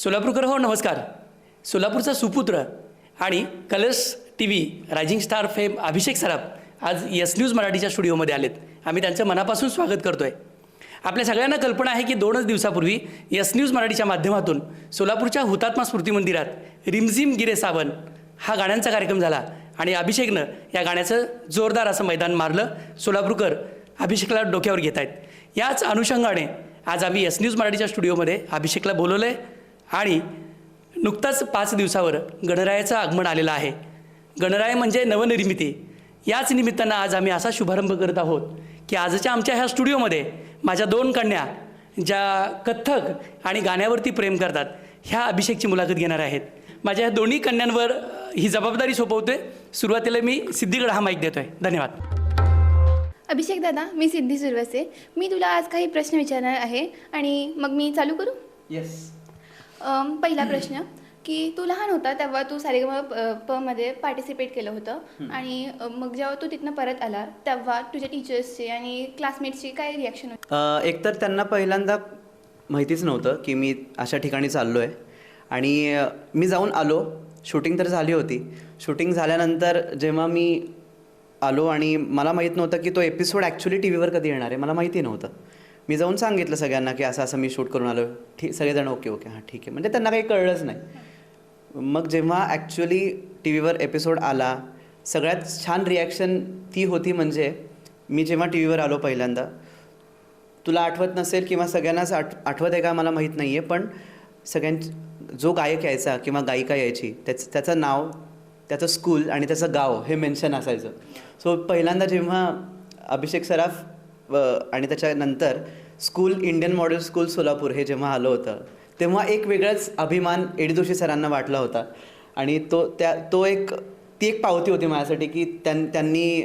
सोलापूरकर हो नमस्कार. सोलापूरचा सुपुत्र आणि Colors T V rising star fame Abhishek Saraf आज यस न्यूज मराठीच्या स्टुडिओमध्ये आलेत. आम्ही त्यांचं मनापासून स्वागत करतो आहे आपल्या सगळ्यांना कल्पना आहे की दोनच दिवसापूर्वी यस न्यूज मराठीच्या माध्यमातून सोलापूरच्या हुतात्मा स्मृती मंदिरात रिमझिम गिरे सावन हा गाण्यांचा कार्यक्रम झाला आणि अभिषेकनं या गाण्याचं जोरदार असं मैदान मारलं सोलापूरकर अभिषेकला डोक्यावर घेत आहेत याच अनुषंगाने आज आम्ही यस न्यूज मराठीच्या स्टुडिओमध्ये अभिषेकला बोलवलं आहे आणि नुकताच पाच दिवसावर गणरायाचं आगमन आलेलं आहे. गणराय म्हणजे नवनिर्मिती. याच निमित्तानं आज आम्ही असा शुभारंभ करत आहोत की आजच्या आमच्या ह्या स्टुडिओमध्ये माझ्या दोन कन्या ज्या कथ्थक आणि गाण्यावरती प्रेम करतात ह्या अभिषेकची मुलाखत घेणार आहेत. माझ्या ह्या दोन्ही कन्यांवर ही जबाबदारी सोपवतोय. सुरुवातीला मी सिद्धीकडे हा माईक देतोय. धन्यवाद. अभिषेक दादा मी सिद्धी सुरवसे. मी तुला आज काही प्रश्न विचारणार आहे आणि मग मी चालू करू? येस पहिला प्रश्न की तू लहान होता तेव्हा तू सारेगम प मध्ये पार्टिसिपेट केलं होतं. आणि मग जेव्हा तू तिथनं परत आला तेव्हा तुझ्या टीचर्सची आणि क्लासमेट्सची काय रिॲक्शन होती? एकतर त्यांना पहिल्यांदा माहितीच नव्हतं की मी अशा ठिकाणी चाललो आहे आणि मी जाऊन आलो. शूटिंग तर झाली होती. शूटिंग झाल्यानंतर जेव्हा मी आलो आणि मला माहीत नव्हतं की तो एपिसोड ॲक्च्युली टी व्हीवर कधी येणार आहे मला माहिती नव्हतं. मी जाऊन सांगितलं सगळ्यांना की असं असं मी शूट करून आलो ठीक सगळेजण ओके ओके. हां ठीक आहे. म्हणजे त्यांना काही कळलंच नाही. मग जेव्हा ॲक्च्युली टी व्हीवर एपिसोड आला सगळ्यात छान रिॲक्शन ती होती म्हणजे मी जेव्हा टी व्हीवर आलो पहिल्यांदा तुला आठवत नसेल किंवा सगळ्यांनाच आठ आठवत आहे का मला माहीत नाही आहे पण सगळ्यां जो गायक यायचा किंवा गायिका यायची त्याच त्याचं नाव त्याचं स्कूल आणि त्याचं गाव हे मेन्शन असायचं. सो पहिल्यांदा जेव्हा अभिषेक सराफ व आणि त्याच्यानंतर school Indian model school Solapur हे जेव्हा आलं होतं तेव्हा एक वेगळाच अभिमान एडी जोशी सरांना वाटला होता. आणि तो त्या तो एक ती एक पावती होती माझ्यासाठी की त्यां त्यांनी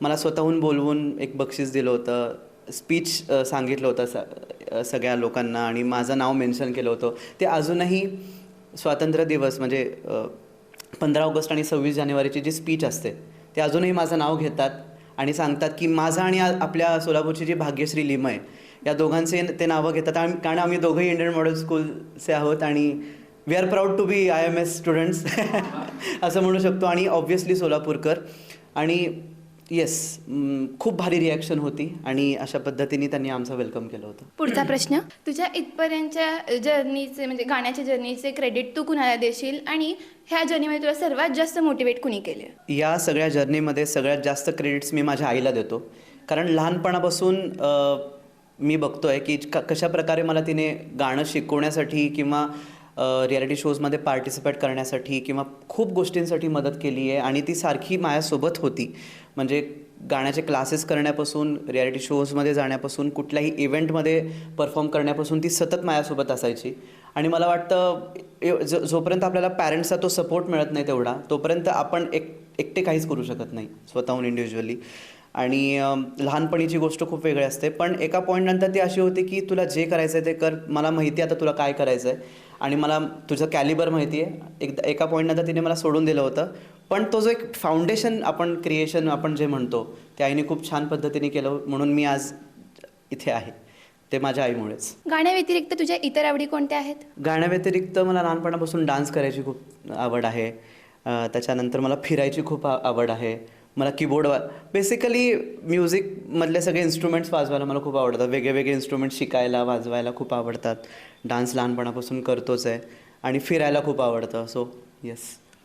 मला स्वतःहून बोलवून एक बक्षीस दिलं होतं स्पीच सांगितलं होतं स सगळ्या लोकांना आणि माझं नाव मेन्शन केलं होतं. ते अजूनही स्वातंत्र्य दिवस म्हणजे पंधरा ऑगस्ट आणि सव्वीस जानेवारीची जी स्पीच असते ते अजूनही माझं नाव घेतात. आणि सांगतात की माझं आणि आपल्या सोलापूरची जी भाग्यश्री लिमय या दोघांचे ते नावं घेतात. आणि कारण आम्ही दोघंही इंडियन मॉडेल स्कूलचे आहोत आणि we are proud to be I M S students असं म्हणू शकतो. आणि ऑब्व्हियसली सोलापूरकर. आणि येस खूप भारी रिॲक्शन होती आणि अशा पद्धतीने त्यांनी आमचं वेलकम केलं होतं. पुढचा प्रश्न? तुझ्या इथपर्यंतच्या जर्नीचे म्हणजे गाण्याच्या जर्नीचे क्रेडिट तू कुणाला देशील? आणि ह्या जर्नीमध्ये तुला सर्वात जास्त मोटिवेट कुणी केले या सगळ्या जर्नीमध्ये सगळ्यात जास्त क्रेडिट्स मी माझ्या आईला देतो. कारण लहानपणापासून मी बघतो आहे की क कशा प्रकारे मला तिने गाणं शिकवण्यासाठी किंवा रियालिटी शोजमध्ये पार्टिसिपेट करण्यासाठी किंवा खूप गोष्टींसाठी मदत केली आहे आणि ती सारखी माझ्यासोबत होती. म्हणजे गाण्याचे क्लासेस करण्यापासून रियालिटी शोजमध्ये जाण्यापासून कुठल्याही इव्हेंटमध्ये परफॉर्म करण्यापासून ती सतत माझ्यासोबत असायची. आणि मला वाटतं जो जोपर्यंत आपल्याला पॅरेंट्सचा तो सपोर्ट मिळत नाही तेवढा तोपर्यंत आपण एक एकटे काहीच करू शकत नाही स्वतःहून इंडिव्हिज्युअली आणि लहानपणीची गोष्ट खूप वेगळी असते. पण एका पॉईंटनंतर ती अशी होती की तुला जे करायचं आहे ते कर मला माहिती आहे आता तुला काय करायचं आहे आणि मला तुझं कॅलिबर माहिती आहे. एकदा एका पॉईंटनंतर तिने मला सोडून दिलं होतं. पण तो जो एक फाउंडेशन आपण क्रिएशन आपण जे म्हणतो ते आईने खूप छान पद्धतीने केलं म्हणून मी आज इथे आहे. ते माझ्या आईमुळेच. गाण्याव्यतिरिक्त तुझ्या इतर आवडी कोणत्या आहेत? गाण्याव्यतिरिक्त मला लहानपणापासून डान्स करायची खूप आवड आहे. त्याच्यानंतर मला फिरायची खूप आवड आहे. मला कीबोर्ड वा बेसिकली म्युझिकमधले सगळे इन्स्ट्रुमेंट्स वाजवायला मला खूप आवडतात. वेगळे वेगळे इन्स्ट्रुमेंट्स शिकायला वाजवायला खूप आवडतात. डान्स लहानपणापासून करतोच आहे. आणि फिरायला खूप आवडतं. सो येस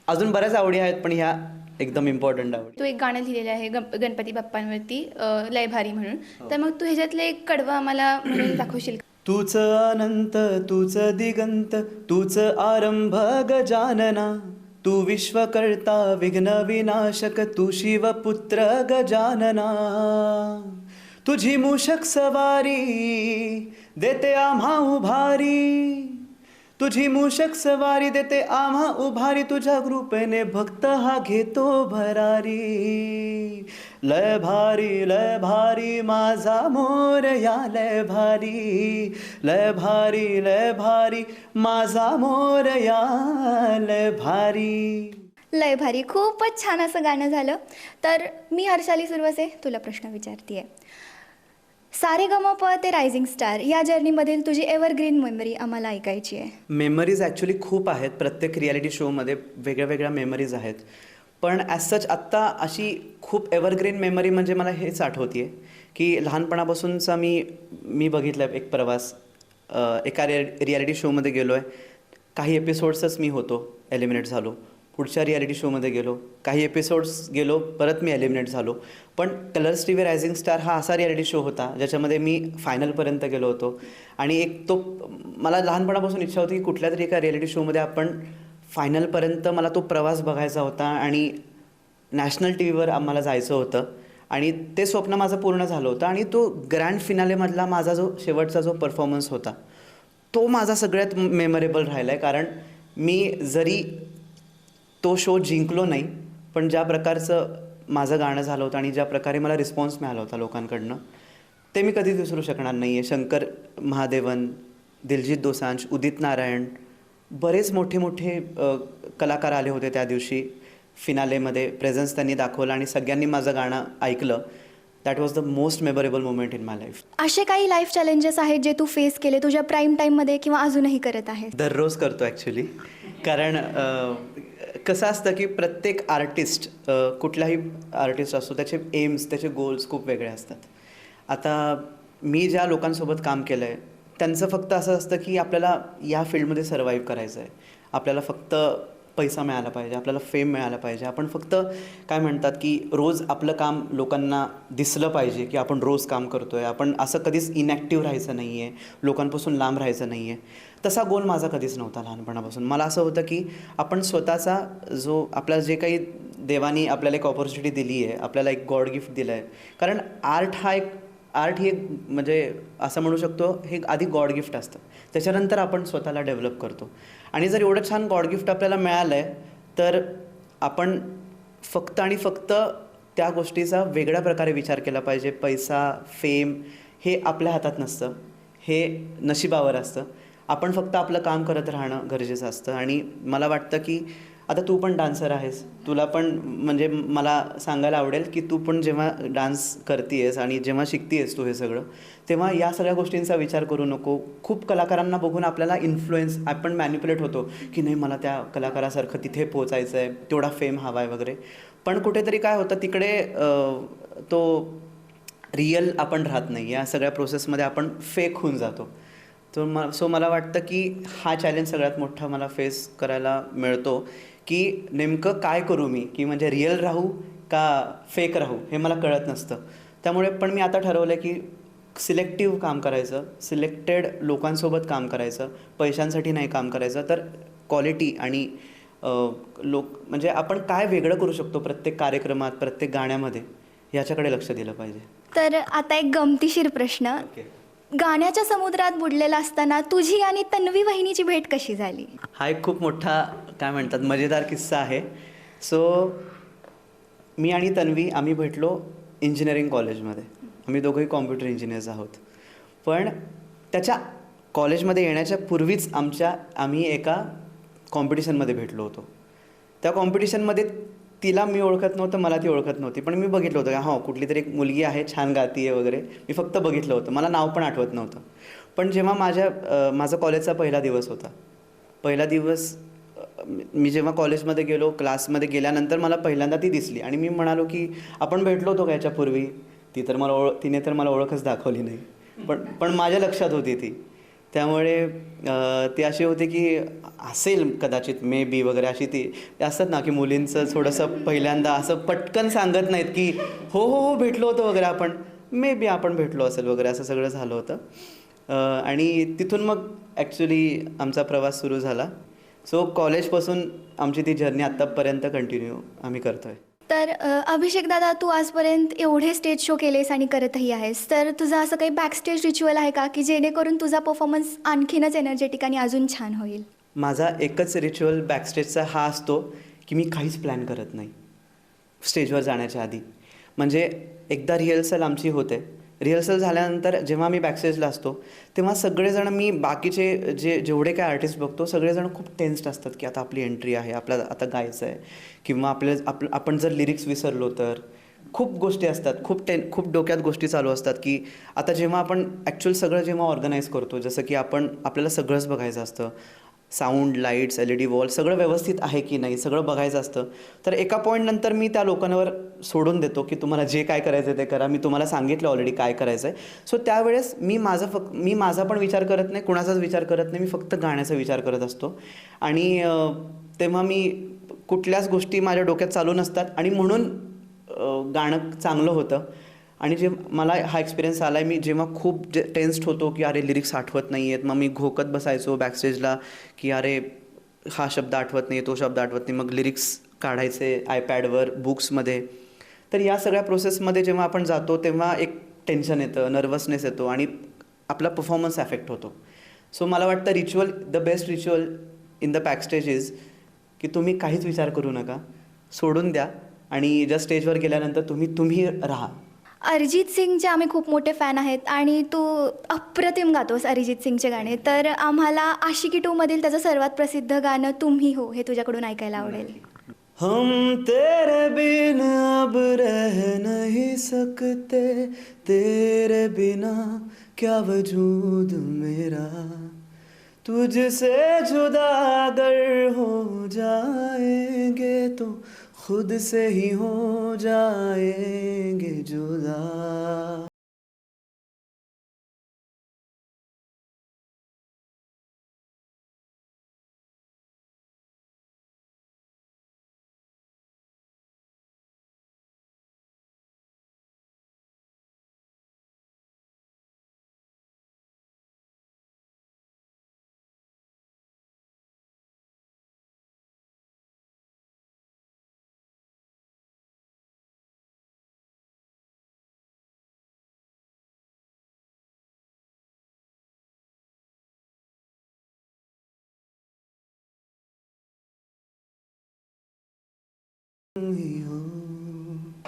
अजून बऱ्याच आवडी आहेत पण ह्या एकदम इम्पॉर्टंट आवडी. तू एक गाणं लिहिलेलं आहे गणपती बाप्पांवरती अ, लय भारी म्हणून तर मग तू ह्याच्यातलं एक कडवं आम्हाला म्हणून दाखवशील? तूच अनंत तूच दिगंत तूच आरंभ गजानना. तू विश्वकर्ता विघ्न विनाशक तू शिवपुत्र गजानना. तुझी मूषक सवारी देते आम्हा उभारी. तुझी मूषक सवारी देते आम्हा उभारी तुझ्या कृपेने भक्त हा घेतो भरारी. लय भारी लय भारी माझा मोर या लय भारी लय भारी लय भारी माझा मोर या लय भारी. लय भारी खूपच छान असं गाणं झालं. तर मी हर्षाली सुरवसे तुला प्रश्न विचारते सारेगमप ते रायझिंग स्टार या जर्नीमधील तुझी एव्हरग्रीन मेमरी आम्हाला ऐकायची आहे. मेमरीज ॲक्च्युली खूप आहेत. प्रत्येक रियालिटी शोमध्ये वेगळ्या वेगळ्या मेमरीज आहेत. पण ॲज सच आत्ता अशी खूप एव्हरग्रीन मेमरी म्हणजे मला हेच आठवते आहे की लहानपणापासूनचा मी मी बघितला एक प्रवास. एका रिया रियालिटी शोमध्ये गेलो आहे काही एपिसोड्सच मी होतो. एलिमिनेट झालो. पुढच्या रियालिटी शोमध्ये गेलो. काही एपिसोड्स गेलो परत मी एलिमिनेट झालो. पण Colors T V rising star हा असा रियालिटी शो होता ज्याच्यामध्ये मी फायनलपर्यंत गेलो होतो. आणि एक तो मला लहानपणापासून इच्छा होती की कुठल्या तरी एका रियालिटी शोमध्ये आपण फायनलपर्यंत मला तो प्रवास बघायचा होता आणि नॅशनल टी व्हीवर आम्हाला जायचं होतं. आणि ते स्वप्न माझं पूर्ण झालं होतं आणि तो ग्रँड फिनालेमधला माझा जो शेवटचा जो परफॉर्मन्स होता तो माझा सगळ्यात मेमरेबल राहिला आहे कारण मी जरी तो शो जिंकलो नाही पण ज्या प्रकारचं माझं गाणं झालं होतं आणि ज्या प्रकारे मला रिस्पॉन्स मिळाला होता लोकांकडनं ते मी कधीच विसरू शकणार नाही आहे शंकर महादेवन दिलजित दोसांज उदित नारायण बरेच मोठे मोठे कलाकार आले होते त्या दिवशी. फिनालेमध्ये प्रेझन्स त्यांनी दाखवलं आणि सगळ्यांनी माझं गाणं ऐकलं. That was the most memorable moment in my life असे काही लाईफ चॅलेंजेस आहेत जे तू फेस केले तुझ्या प्राईम टाईममध्ये किंवा अजूनही करत आहेस दररोज करतो ॲक्च्युली कारण कसं असतं की प्रत्येक आर्टिस्ट कुठलाही आर्टिस्ट असतो त्याचे एम्स त्याचे गोल्स खूप वेगळे असतात. आता मी ज्या लोकांसोबत काम केलं आहे त्यांचं फक्त असं असतं की आपल्याला या फील्डमध्ये सर्वाईव्ह करायचं आहे आपल्याला फक्त पैसा मिळाला पाहिजे आपल्याला फेम मिळाला पाहिजे. आपण फक्त काय म्हणतात की रोज आपलं काम लोकांना दिसलं पाहिजे की आपण रोज काम करतो आहे आपण असं कधीच इनॅक्टिव्ह राहायचं नाही आहे लोकांपासून लांब राहायचं नाही आहे तसा गोल माझा कधीच नव्हता लहानपणापासून. मला असं होतं की आपण स्वतःचा जो आपल्याला जे काही देवानी आपल्याला एक ऑपॉर्च्युनिटी दिली आहे आपल्याला एक गॉड गिफ्ट दिलं आहे कारण आर्ट हा एक आर्ट हे म्हणजे असं म्हणू शकतो हे आधी गॉड गिफ्ट असतं. त्याच्यानंतर आपण स्वतःला डेव्हलप करतो. आणि जर एवढं छान गॉड गिफ्ट आपल्याला मिळालं आहे तर आपण फक्त आणि फक्त त्या गोष्टीचा वेगळ्या प्रकारे विचार केला पाहिजे. पैसा फेम हे आपल्या हातात नसतं. हे नशिबावर असतं. आपण फक्त आपलं काम करत राहणं गरजेचं असतं. आणि मला वाटतं की आता तू पण डान्सर आहेस. तुला पण म्हणजे मला सांगायला आवडेल की तू पण जेव्हा डान्स करतेयस आणि जेव्हा शिकतेयस तू हे सगळं तेव्हा या सगळ्या गोष्टींचा विचार करू नको. खूप कलाकारांना बघून आपल्याला इन्फ्लुएन्स आपण मॅन्युपुलेट होतो की नाही मला त्या कलाकारासारखं तिथे पोचायचं आहे तेवढा फेम हवा आहे वगैरे. पण कुठेतरी काय होतं तिकडे तो रिअल आपण राहत नाही. या सगळ्या प्रोसेसमध्ये आपण फेक होऊन जातो. तर म सो मला वाटतं की हा चॅलेंज सगळ्यात मोठा मला फेस करायला मिळतो की नेमकं काय करू मी? की म्हणजे रिअल राहू का फेक राहू? हे मला कळत नसतं. त्यामुळे पण मी आता ठरवलं की सिलेक्टिव्ह काम करायचं सिलेक्टेड लोकांसोबत काम करायचं पैशांसाठी नाही काम करायचं तर क्वालिटी आणि लोक म्हणजे आपण काय वेगळं करू शकतो प्रत्येक कार्यक्रमात प्रत्येक गाण्यामध्ये? याच्याकडे लक्ष दिलं पाहिजे. तर आता एक गमतीशीर प्रश्न. गाण्याच्या समुद्रात बुडलेला असताना तुझी आणि तन्वी वहिनीची भेट कशी झाली? हा एक खूप मोठा काय म्हणतात मजेदार किस्सा आहे. सो मी आणि तन्वी आम्ही भेटलो इंजिनिअरिंग कॉलेजमध्ये आम्ही दोघंही कॉम्प्युटर इंजिनियर्स आहोत. पण त्याच्या कॉलेजमध्ये येण्याच्या पूर्वीच आमच्या आम्ही एका कॉम्पिटिशनमध्ये भेटलो होतो. त्या कॉम्पिटिशनमध्ये तिला मी ओळखत नव्हतं मला ती ओळखत नव्हती. पण मी बघितलं होतं का हो कुठली तरी एक मुलगी आहे छान गाती आहे वगैरे. मी फक्त बघितलं होतं. मला नाव पण आठवत नव्हतं. पण जेव्हा माझ्या माझा कॉलेजचा पहिला दिवस होता पहिला दिवस मी जेव्हा कॉलेजमध्ये गेलो क्लासमध्ये गेल्यानंतर मला पहिल्यांदा ती दिसली. आणि मी म्हणालो की आपण भेटलो होतो का याच्यापूर्वी? ती तर मला ओळख तिने तर मला ओळखच दाखवली नाही. पण पण माझ्या लक्षात होती ती. त्यामुळे ते ती अशी होती की असेल कदाचित मे बी वगैरे अशी ती. असतात ना की मुलींचं थोडंसं पहिल्यांदा असं पटकन सांगत नाहीत की हो हो हो भेटलो होतो वगैरे आपण. मे बी आपण भेटलो असेल वगैरे असं सगळं झालं होतं. आणि तिथून मग ॲक्च्युली आमचा प्रवास सुरू झाला. सो कॉलेजपासून आमची ती जर्नी आत्तापर्यंत कंटिन्यू आम्ही करतो आहे तर अभिषेकदादा अभिषेक दादा तू आजपर्यंत एवढे स्टेज शो केलेस आणि करतही आहेस. तर तुझं असं काही बॅकस्टेज रिच्युअल आहे का? की जेणेकरून तुझा परफॉर्मन्स आणखीनच एनर्जेटिक आणि अजून छान होईल? माझा एकच रिच्युअल बॅकस्टेजचा हा असतो की मी काहीच प्लॅन करत नाही. स्टेजवर जाण्याच्या आधी. म्हणजे एकदा रिहर्सल आमची होते रिहर्सल झाल्यानंतर जेव्हा मी बॅकस्टेजला असतो तेव्हा सगळेजण मी बाकीचे जे जेवढे काय आर्टिस्ट बघतो सगळेजण खूप टेन्स्ड असतात की आता आपली एंट्री आहे आपल्याला आता गायचं आहे. किंवा आपल्या आप आपण जर लिरिक्स विसरलो तर खूप गोष्टी असतात खूप टेन खूप डोक्यात गोष्टी चालू असतात की आता जेव्हा आपण ॲक्च्युअल सगळं जेव्हा ऑर्गनाईज करतो जसं की आपण आपल्याला सगळंच बघायचं असतं sound lights L E D wall सगळं व्यवस्थित आहे की नाही सगळं बघायचं असतं. तर एका पॉईंटनंतर मी त्या लोकांवर सोडून देतो की तुम्हाला जे काय करायचं आहे ते करा. मी तुम्हाला सांगितलं ऑलरेडी काय करायचं आहे सो त्यावेळेस मी माझं फक्त मी माझा पण विचार करत नाही कुणाचाच विचार करत नाही. मी फक्त गाण्याचा विचार करत असतो. आणि तेव्हा मी कुठल्याच गोष्टी माझ्या डोक्यात चालू नसतात. आणि म्हणून गाणं चांगलं होतं. आणि जे मला हा एक्सपिरियन्स आला आहे मी जेव्हा खूप जे टेन्स्ड होतो की अरे लिरिक्स आठवत नाही आहेत मग मी घोकत बसायचो बॅकस्टेजला की अरे हा शब्द आठवत नाही तो शब्द आठवत नाही. मग लिरिक्स काढायचे आयपॅडवर बुक्समध्ये तर या सगळ्या प्रोसेसमध्ये जेव्हा आपण जातो तेव्हा एक टेन्शन येतं नर्वसनेस येतो आणि आपला परफॉर्मन्स अफेक्ट होतो. सो मला वाटतं ritual the best ritual in the backstage is की तुम्ही काहीच विचार करू नका. सोडून द्या आणि ज्या स्टेजवर गेल्यानंतर तुम्ही तुम्ही राहा. अरिजित सिंगचे आम्ही खूप मोठे फॅन आहेत आणि तू अप्रतिम गातोस अरिजित सिंगचे गाणे. तर आम्हाला आशिकी टूमधील त्याचं सर्वात प्रसिद्ध गाणं तुम्ही हो हे तुझ्याकडून ऐकायला आवडेल. हम तेरे बिन अब रह नहीं सकते तेरे बिना क्या वजूद मेरा? तुझसे जुदा अगर हो जाएंगे तो खुद से ही हो जाएंगे जुदा।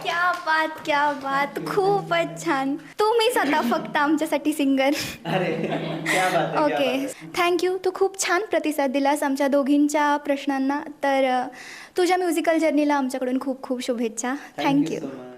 क्या बात क्या बात खूपच छान तुम्हीच आता फक्त आमच्यासाठी सिंगर अरे क्या बात है, क्या ओके थँक्यू तू खूप छान प्रतिसाद दिलास आमच्या दोघींच्या प्रश्नांना. तर अ, तुझ्या म्युझिकल जर्नीला आमच्याकडून खूप खूप शुभेच्छा. Thank you thank you so much.